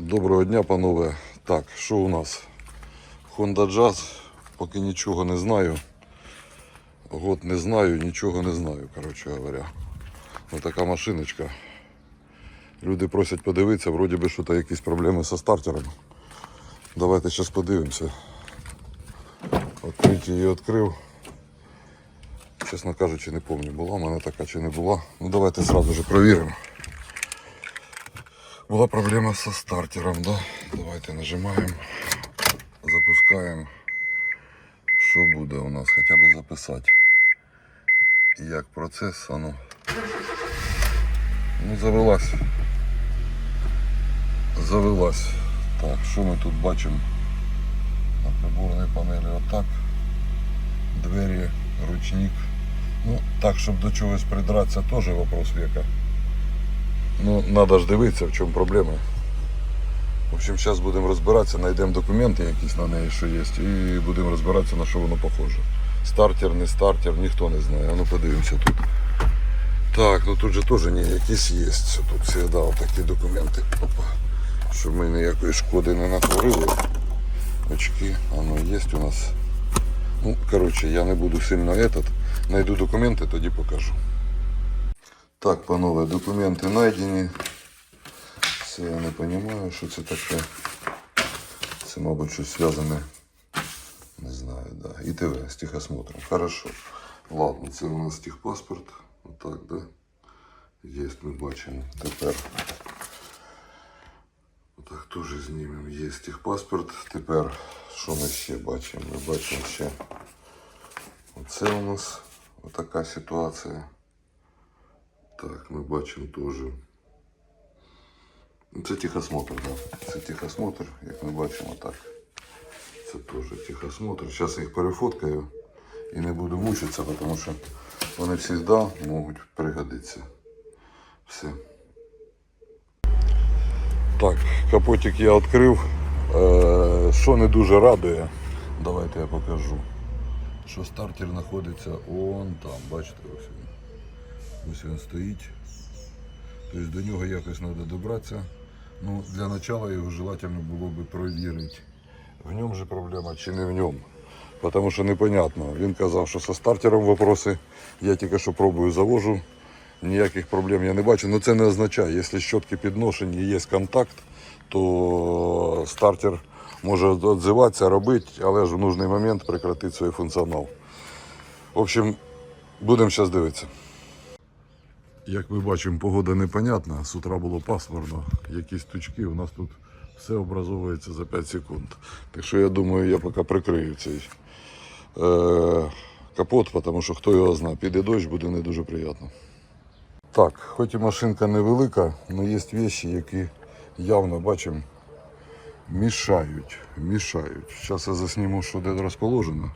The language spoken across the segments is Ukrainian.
Доброго дня, панове. Так, що у нас? Honda Jazz, поки нічого не знаю. Год не знаю, нічого не знаю, коротше говоря. Ось така машиночка. Люди просять подивитися, вроді би, що то якісь проблеми зі стартером. Давайте зараз подивимося. Відкрити її відкрив. Чесно кажучи, не пам'ятаю, була в мене така чи не була. Ну давайте зразу же провіримо. Була проблема со стартером, да? Давайте нажимаємо, запускаємо. Що буде у нас? Хоча б записати. Як процес, ну. Ну, завелась. Завелась. Так, що ми тут бачимо? На приборній панелі отак. Двері, ручник. Ну, так, щоб до чогось придратися, теж вопрос века. Ну, треба ж дивитися, в чому проблема. В общем, зараз будемо розбиратися, знайдемо документи якісь на неї, що є, і будемо розбиратися, на що воно похоже. Стартер, не стартер, ніхто не знає. Ну подивимося тут. Так, ну тут же теж якісь є. Тут дав такі документи. Опа. Щоб ми ніякої шкоди не натворили. Очки, воно є у нас. Ну, коротше, я не буду сильно этот. Найду документи, тоді покажу. Так, панове, документи знайдені. Це я не розумію, що це таке. Це, мабуть, щось зв'язане. Не знаю, да. ІТВ з техосмотром. Хорошо. Ладно, це у нас техпаспорт. Отак, да? Є, ми бачимо. Тепер. Отак теж знімемо. Є техпаспорт. Тепер що ми ще бачимо? Ми бачимо ще. Оце у нас отака ситуація. Так, ми бачимо теж. Ну, Це техосмотр, да. Це техосмотр, як ми бачимо так. Це теж техосмотр. Зараз їх перефоткаю і не буду мучитися, тому що вони завжди можуть пригодитися. Все. Так, капотик я відкрив. Е, Що не дуже радує, давайте я покажу. Що стартер знаходиться он там, бачите, ось він. Ось він стоїть. Тобто до нього якось треба добратися. Ну, для начала його желательно було би провірити. В ньому же проблема чи не в ньому. Тому що непонятно. Він казав, що зі стартером вопроси. Я тільки що пробую завожу. Ніяких проблем я не бачу. Ну це не означає, якщо щотки підношені і є контакт, то стартер може відзиватися, робити, але ж в нужний момент прекратить свій функціонал. В общем, будемо зараз дивитися. Як ми бачимо, погода непонятна. З утра було пасмурно, якісь тучки. У нас тут все образовується за 5 секунд. Так що я думаю, я поки прикрию цей е, капот, тому що хто його знає, піде дощ, буде не дуже приємно. Так, хоч і машинка невелика, але є речі, які явно бачимо мішають. Мішають. Зараз я засніму, що де розположено.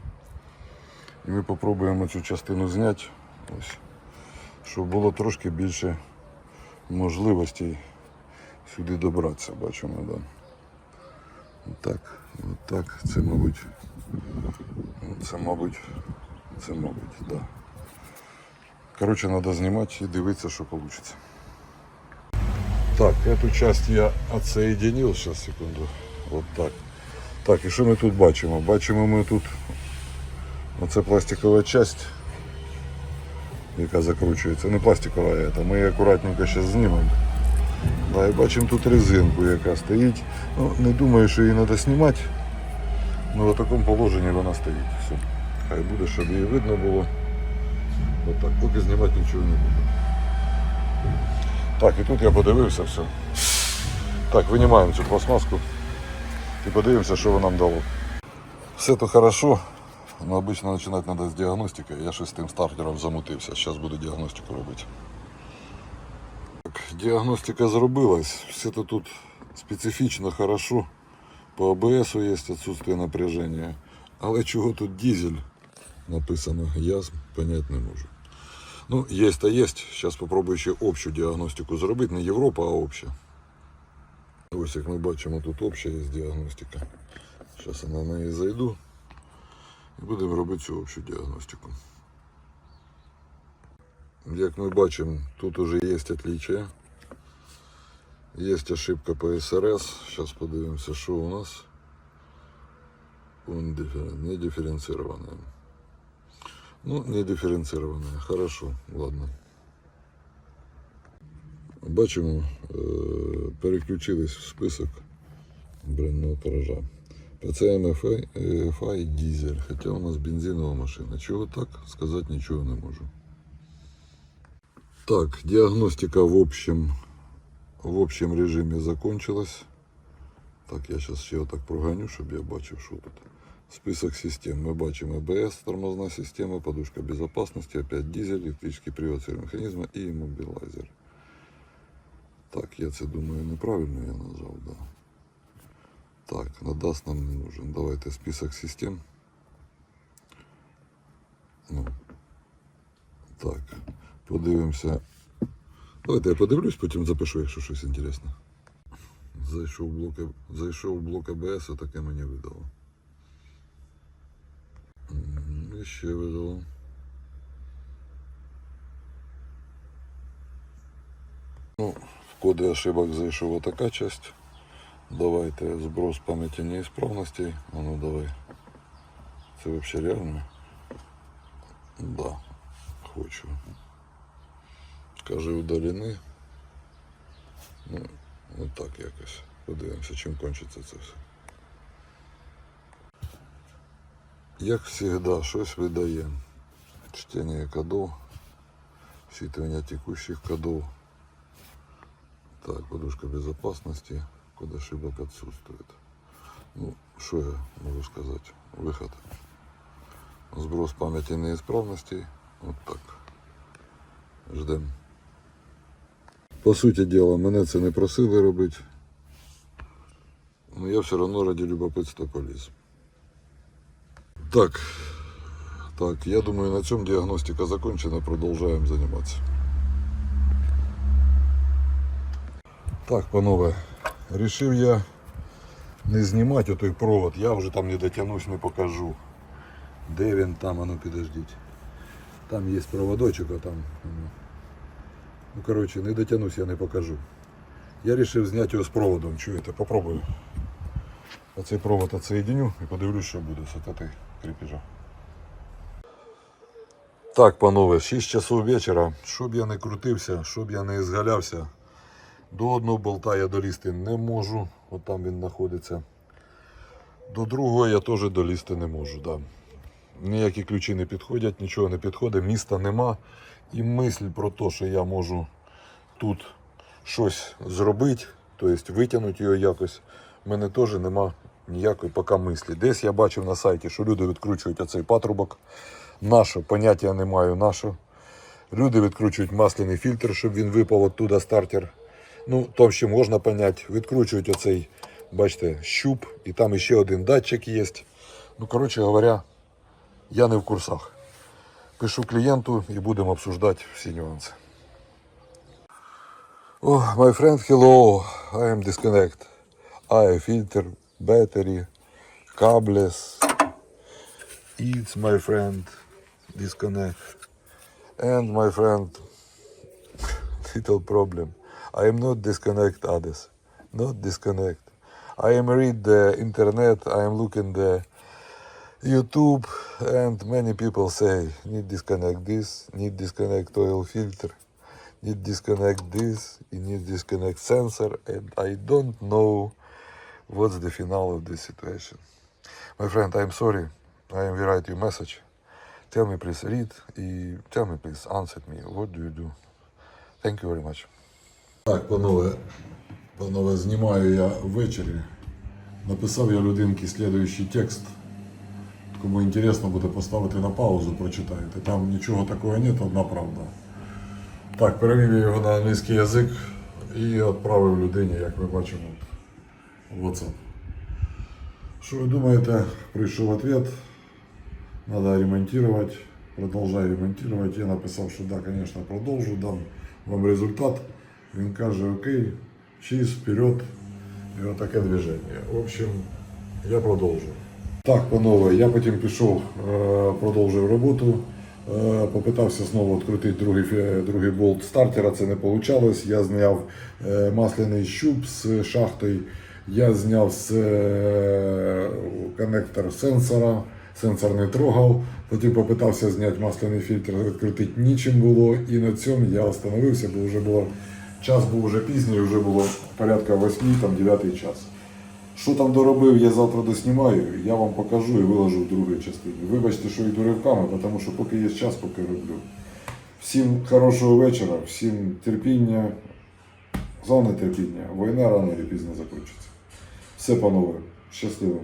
І ми спробуємо цю частину зняти. Ось щоб було трошки більше можливостей сюди добратися, бачимо, да. Отак, отак, це мабуть, це мабуть, це мабуть, да. Коротше, треба знімати і дивитися, що вийде. Так, эту часть я отсоединил, сейчас секунду, вот так. Так, і що ми тут бачимо? Бачимо ми тут, оце пластикова часть, яка закручується. Не пластикова, это. ми її акуратненько зараз знімемо. Да, і бачимо тут резинку, яка стоїть. Ну, не думаю, що її треба знімати. Ну, в такому положенні вона стоїть. Все. Хай буде, щоб її видно було. Отак, поки знімати нічого не буду. Так, і тут я подивився все. Так, винімаємо цю пластмаску і подивимося, що воно нам дало. Все то хорошо, але обично починати треба з діагностики. Я тим стартером замутився. Зараз буду діагностику робити. Так, діагностика зробилась. Все то тут специфічно хорошо. По АБС є відсутствие напряження. Але чого тут дизель написано, я зрозуміти не можу. Ну, є та є. Зараз спробую ще общу діагностику зробити. Не Європа, а обща. Ось як ми бачимо, тут обща є діагностика. Зараз я на неї зайду і будемо робити цю общу діагностику. Як ми бачимо, тут уже є отличия. Есть ошибка по СРС. Сейчас подивимося, що у нас. Он Не дифференцированная. Ну, не дифференцированная. Хорошо, ладно. Бачимо, е, переключились в список бренного тиража. ПЦМ FI дизель, хоча у нас бензинова машина. Чого так, сказати нічого не можу. Так, диагностика в общем, в общем режимі закончилась. Так, я зараз ще отак прогоню, щоб я бачив, що тут. Список систем. Ми бачимо АБС, тормозна система, подушка безопасности, опять дизель, електрический привод механизма і иммобилайзер. Так, я це думаю неправильно я назвав, да. Так, на DAS нам не нужен. Давайте список систем. Ну. Так, подивимося. Давайте я подивлюсь, потім запишу, якщо щось інтересне. Зайшов в блок, А- зайшов в блок АБС, таке мені видало. М, І ще видало. Ну, в коди ошибок зайшов така часть. Давайте зброс пам'яті неісправностей. А ну давай. Це взагалі реально? Да, хочу. Каже, удалені. Ну, от так якось. Подивимося, чим кончиться це все. Як завжди, щось видає. Чтение кодов, считывание текущих кодов. Так, подушка безопасности, код ошибок отсутствует. Ну, что я могу сказать? Выход. Сброс памяти неисправностей. Вот так. Ждем. По суті діла, мене це не просили робити. Но я все одно ради любопитства поліз. Так. Так, я думаю, на цьому діагностика закончена. Продовжуємо займатися. Так, панове, рішив я не знімати той провод. Я вже там не дотягнусь, не покажу. Де він там, а ну підождіть. Там є проводочок, а там. ну. Ну, коротше, не дотягнусь, я не покажу. Я вирішив зняти його з проводом. Чуєте, попробую. Оцей провод отсоединю і подивлюсь, що буде з цієї. Так, панове, 6 часов вечора. Щоб я не крутився, щоб я не згалявся. До одного болта я долізти не можу. От там він знаходиться. До другого я теж долізти не можу. Да. Ніякі ключі не підходять, нічого не підходить, міста нема. І мисль про те, що я можу тут щось зробити, тобто витягнути його якось, в мене теж нема ніякої поки мислі. Десь я бачив на сайті, що люди відкручують оцей патрубок. Наше поняття не маю наше. Люди відкручують масляний фільтр, щоб він випав оттуда стартер. Ну, то ще можна поняти. Відкручують оцей, бачите, щуп, і там ще один датчик є. Ну, коротше говоря, я не в курсах. Пишу клієнту і будемо обсуждати всі нюанси. Oh, my friend, hello. I am disconnect. I filter, battery, cables. It's my friend, disconnect. And my friend, little problem. I am not disconnect others. Not disconnect. I am read the internet. I am looking the YouTube, and many people say need disconnect this, need disconnect oil filter, need disconnect this, you need disconnect sensor, and I don't know what's the finale of this situation. My friend, I'm sorry. I am write you message. Tell me please read і tell me please answer me. What do you do? Thank you very much. Так, панове, панове, знімаю я ввечері. Написав я людинки слідуючий текст. Кому інтересно буде поставити на паузу, прочитаєте. Там нічого такого нет, одна правда. Так, перевів я його на англійський язик і відправив людині, як ви бачимо, в WhatsApp. Що ви думаєте? Прийшов ответ. Надо ремонтировать. Продолжай ремонтировать. Я написав, що да, конечно, продовжу, дам вам результат. Він каже, окей, чиз, вперед. І отаке движення. В общем, я продовжу. Так, панове, я потім пішов, е, продовжив роботу. Е, Попитався знову відкрутити другий, другий болт стартера, це не вийшло. Я зняв е, масляний щуп з шахтою, я зняв з коннектор сенсора, сенсор не трогав. Потім попитався зняти масляний фільтр, відкрутити нічим було. І на цьому я остановився, бо вже було час був вже пізній, вже було порядка 8, там 9 час. Що там доробив, я завтра доснімаю, я вам покажу і виложу в другій частині. Вибачте, що йду ривками, тому що поки є час, поки роблю. Всім хорошого вечора, всім терпіння, головне терпіння. Війна рано чи пізно закінчиться. Все, панове, щасливо.